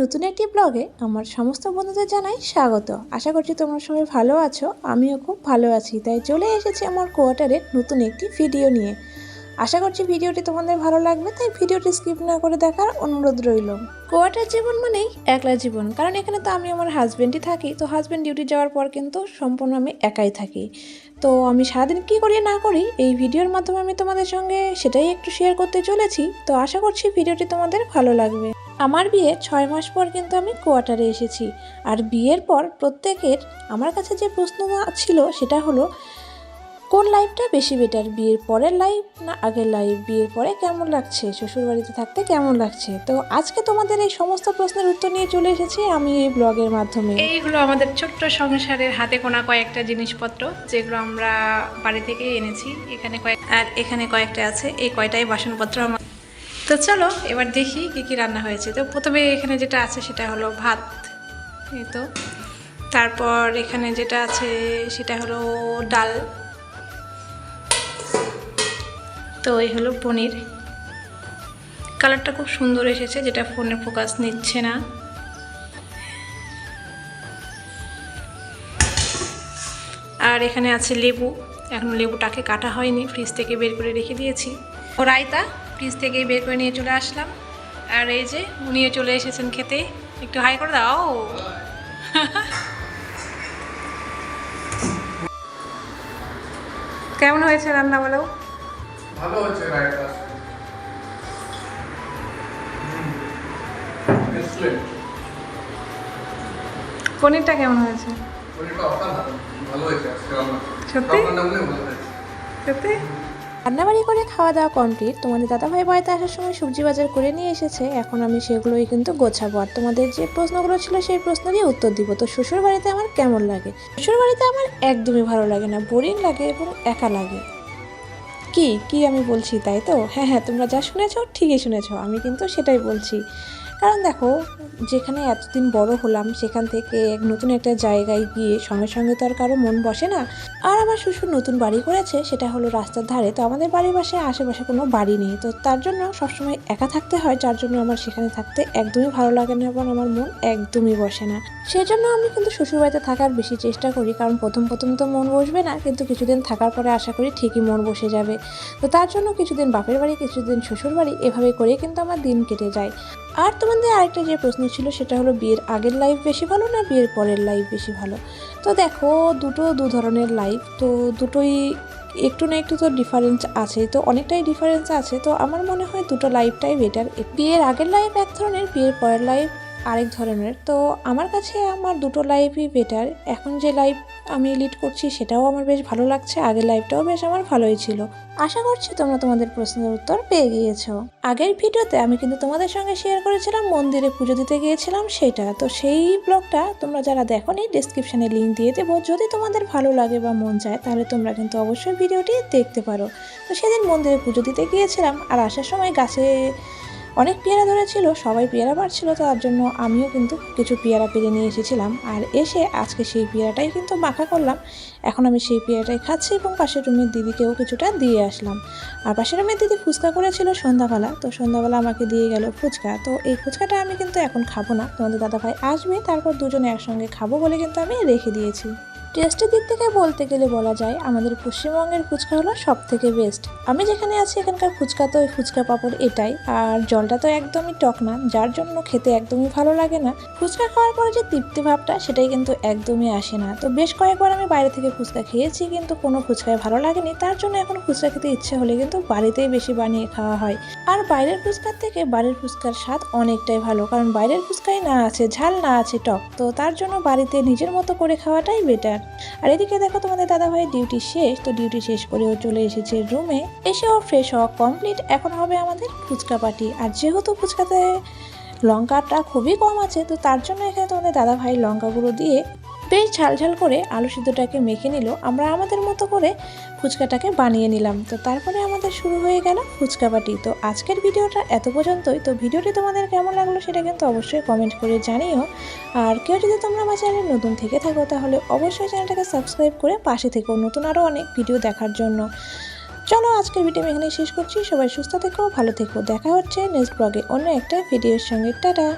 নতুন একটি ব্লগে আমার সমস্ত বন্ধুদের জানাই স্বাগত। আশা করছি তোমরা সবাই ভালো আছো, আমিও খুব ভালো আছি। তাই চলে এসেছি আমার কোয়ার্টারের নতুন একটি ভিডিও নিয়ে। আশা করছি ভিডিওটি তোমাদের ভালো লাগবে, তাই ভিডিওটি স্কিপ না করে দেখার অনুরোধ রইল। কোয়ার্টার জীবন মানেই একলা জীবন, কারণ এখানে তো আমি আমার হাজব্যান্ডই থাকি, তো হাজব্যান্ড ডিউটি যাওয়ার পর কিন্তু সম্পূর্ণ আমি একাই থাকি। তো আমি সারাদিন কী করি না করি, এই ভিডিওর মাধ্যমে আমি তোমাদের সঙ্গে সেটাই একটু শেয়ার করতে চলেছি। তো আশা করছি ভিডিওটি তোমাদের ভালো লাগবে। আমার বিয়ে ছয় মাস পর কিন্তু আমি কোয়ার্টারে এসেছি। আর বিয়ের পর প্রত্যেকের আমার কাছে যে প্রশ্ন ছিল সেটা হলো, কোন লাইফটা বেশি বেটার বিয়ের পরের লাইফ না আগের লাইফ বিয়ের পরে কেমন লাগছে? শ্বশুরবাড়িতে থাকতে কেমন লাগছে? তো আজকে তোমাদের এই সমস্ত প্রশ্নের উত্তর নিয়ে চলে এসেছি আমি এই ব্লগের মাধ্যমে। এইগুলো আমাদের ছোট্ট সংসারের হাতে কোনা কয়েকটা জিনিসপত্র, যেগুলো আমরা বাড়ি থেকে এনেছি। এখানে কয়েক আর এখানে কয়েকটা আছে, এই কয়টাই বাসনপত্র আমার তো চলো, এবার দেখি কী কী রান্না হয়েছে। তো প্রথমে এখানে যেটা আছে সেটা হলো ভাত, এই তো। তারপর এখানে যেটা আছে সেটা হলো ডাল। তো এই হলো পনির। কালারটা খুব সুন্দর এসেছে, যেটা ফোনে ফোকাস নিচ্ছে না। আর এখানে আছে লেবু। এখন লেবুটাকে কাটা হয়নি, ফ্রিজ থেকে বের করে রেখে দিয়েছি। ও রায়তা? ফ্রিজ থেকে বের করে নিয়ে চলে আসলাম। আর এই যে উনিও চলে এসেছেন খেতে। একটু হাই করে দাও। কেমন হয়েছে রান্না বলো? ভালো হচ্ছে পনিরটা কেমন হয়েছে? পনিরটা অসাধারণ ভালো হয়েছে সত্যি? হয়েছে। সত্যি? রান্নাবাড়ি করে খাওয়া দাওয়া কমপ্লিট তোমাদের দাদাভাই বাড়িতে আসার সময় সবজি বাজার করে নিয়ে এসেছে। এখন আমি সেগুলোই কিন্তু গোছাবো। আর তোমাদের যে প্রশ্নগুলো ছিল সেই প্রশ্নেরই উত্তর দিব। তো শ্বশুর বাড়িতে আমার কেমন লাগে? শ্বশুর বাড়িতে আমার একদমই ভালো লাগে না। বোরিং লাগে এবং একা লাগে। কি? কি আমি বলছি তাই তো? হ্যাঁ হ্যাঁ তোমরা যা শুনেছো ঠিকই শুনেছো। আমি কিন্তু সেটাই বলছি। কারণ দেখো, যেখানে এতদিন বড় হলাম, সেখান থেকে এক নতুন একটা জায়গায় গিয়ে সঙ্গে সঙ্গে তো আর কারও মন বসে না। আর আমার শ্বশুর নতুন বাড়ি করেছে, সেটা হলো রাস্তার ধারে। তো আমাদের বাড়ির পাশে আশেপাশে কোনো বাড়ি নেই। তো তার জন্য সবসময় একা থাকতে হয়, যার জন্য আমার সেখানে থাকতে একদমই ভালো লাগে না এবং আমার মন একদমই বসে না। সেই জন্য আমি কিন্তু শ্বশুরবাড়িতে থাকার বেশি চেষ্টা করি, কারণ প্রথম প্রথম তো মন বসবে না, কিন্তু কিছুদিন থাকার পরে আশা করি ঠিকই মন বসে যাবে। তো তার জন্য কিছুদিন বাপের বাড়ি, কিছুদিন শ্বশুর বাড়ি, এভাবে করে কিন্তু আমার দিন কেটে যায়। আর তোমাদের আরেকটা যে প্রশ্ন ছিল, সেটা হলো বিয়ের আগের লাইফ বেশি ভালো না বিয়ের পরের লাইফ বেশি ভালো? তো দেখো, দুটো দু ধরনের লাইফ তো দুটোই একটু না একটু তো ডিফারেন্স আছে, তো অনেকটাই ডিফারেন্স আছে। তো আমার মনে হয় দুটো লাইফটাই বেটার বিয়ের আগের লাইফ এক ধরনের, বিয়ের পরের লাইফ আরেক ধরনের। তো আমার কাছে আমার দুটো লাইফই বেটার এখন যে লাইফ আমি লিড করছি সেটাও আমার বেশ ভালো লাগছে, আগের লাইফটাও বেশ আমার ভালোই ছিল। আশা করছি তোমরা তোমাদের প্রশ্নের উত্তর পেয়ে গিয়েছো। আগের ভিডিওতে আমি কিন্তু তোমাদের সঙ্গে শেয়ার করেছিলাম, মন্দিরে পুজো দিতে গিয়েছিলাম সেটা। তো সেই ব্লগটা তোমরা যারা দেখোনি ডিসক্রিপশানে লিঙ্ক দিয়ে দেবো। যদি তোমাদের ভালো লাগে বা মন চায়, তাহলে তোমরা কিন্তু অবশ্যই ভিডিওটি দেখতে পারো। তো সেদিন মন্দিরে পুজো দিতে গিয়েছিলাম, আর আসার সময় গাছে অনেক পেয়ারা ধরেছিল, সবাই পেয়ারা পাড়ছিল তার জন্য আমিও কিন্তু কিছু পেয়ারা পেরে নিয়ে এসেছিলাম। আর এসে আজকে সেই পেয়ারাটাই কিন্তু মাখা করলাম। এখন আমি সেই পেয়ারাটাই খাচ্ছি এবং পাশের রুমের দিদিকেও কিছুটা দিয়ে আসলাম। আর পাশের রুমের দিদি ফুচকা করেছিল সন্ধ্যাবেলা, তো সন্ধ্যাবেলা আমাকে দিয়ে গেল ফুচকা। তো এই ফুচকাটা আমি কিন্তু এখন খাব না, তোমাদের দাদাভাই আসবে, তারপর দুজনে একসঙ্গে খাব বলে কিন্তু আমি রেখে দিয়েছি। টেস্টের দিক থেকে বলতে গেলে বলা যায় আমাদের পশ্চিমবঙ্গের ফুচকা হলো সব থেকে বেস্ট আমি যেখানে আছি, এখানকার ফুচকা তো ফুচকা পাপড় এটাই। আর জলটা তো একদমই টক না, যার জন্য খেতে একদমই ভালো লাগে না। ফুচকা খাওয়ার পরে যে তৃপ্তি ভাবটা, সেটাই কিন্তু একদমই আসে না। তো বেশ কয়েকবার আমি বাইরে থেকে ফুচকা খেয়েছি, কিন্তু কোনো ফুচকায় ভালো লাগেনি। তার জন্য এখন ফুচকা খেতে ইচ্ছে হলে কিন্তু বাড়িতেই বেশি বানিয়ে খাওয়া হয়। আর বাইরের ফুচকার থেকে বাড়ির ফুচকার স্বাদ অনেকটাই ভালো, কারণ বাইরের ফুচকায় না আছে, ঝাল না আছে, টক। তো তার জন্য বাড়িতে নিজের মতো করে খাওয়াটাই বেটার আর এদিকে দেখো তোমাদের দাদা ভাইয়ের ডিউটি শেষ, তো ডিউটি শেষ করে ও চলে এসেছে রুমে। এসে ও ফ্রেশ হওয়া কমপ্লিট এখন হবে আমাদের ফুচকা পার্টি আর যেহেতু ফুচকাতে লঙ্কাটা খুবই কম আছে, তো তার জন্য এখানে তোমাদের দাদা ভাই লঙ্কাগুলো দিয়ে বেশ ঝাল ঝাল করে আলু সিদ্ধটাকে মেখে নিল। আমরা আমাদের মতো করে ফুচকাটাকে বানিয়ে নিলাম। তো তারপরে আমাদের শুরু হয়ে গেল ফুচকা পাটি তো আজকের ভিডিওটা এত পর্যন্তই। তো ভিডিওটি তোমাদের কেমন লাগল সেটা কিন্তু অবশ্যই কমেন্ট করে জানিও। আর কেউ যদি তোমরা আমার চ্যানেলে নতুন থেকে থাকো, তাহলে অবশ্যই চ্যানেলটাকে সাবস্ক্রাইব করে পাশে থেকো নতুন আরও অনেক ভিডিও দেখার জন্য। চলো আজকের ভিডিও আমি এখানেই শেষ করছি। সবাই সুস্থ থেকো, ভালো থেকো। দেখা হচ্ছে নেক্সট ব্লগে অন্য একটা ভিডিওর সঙ্গে। টাটা!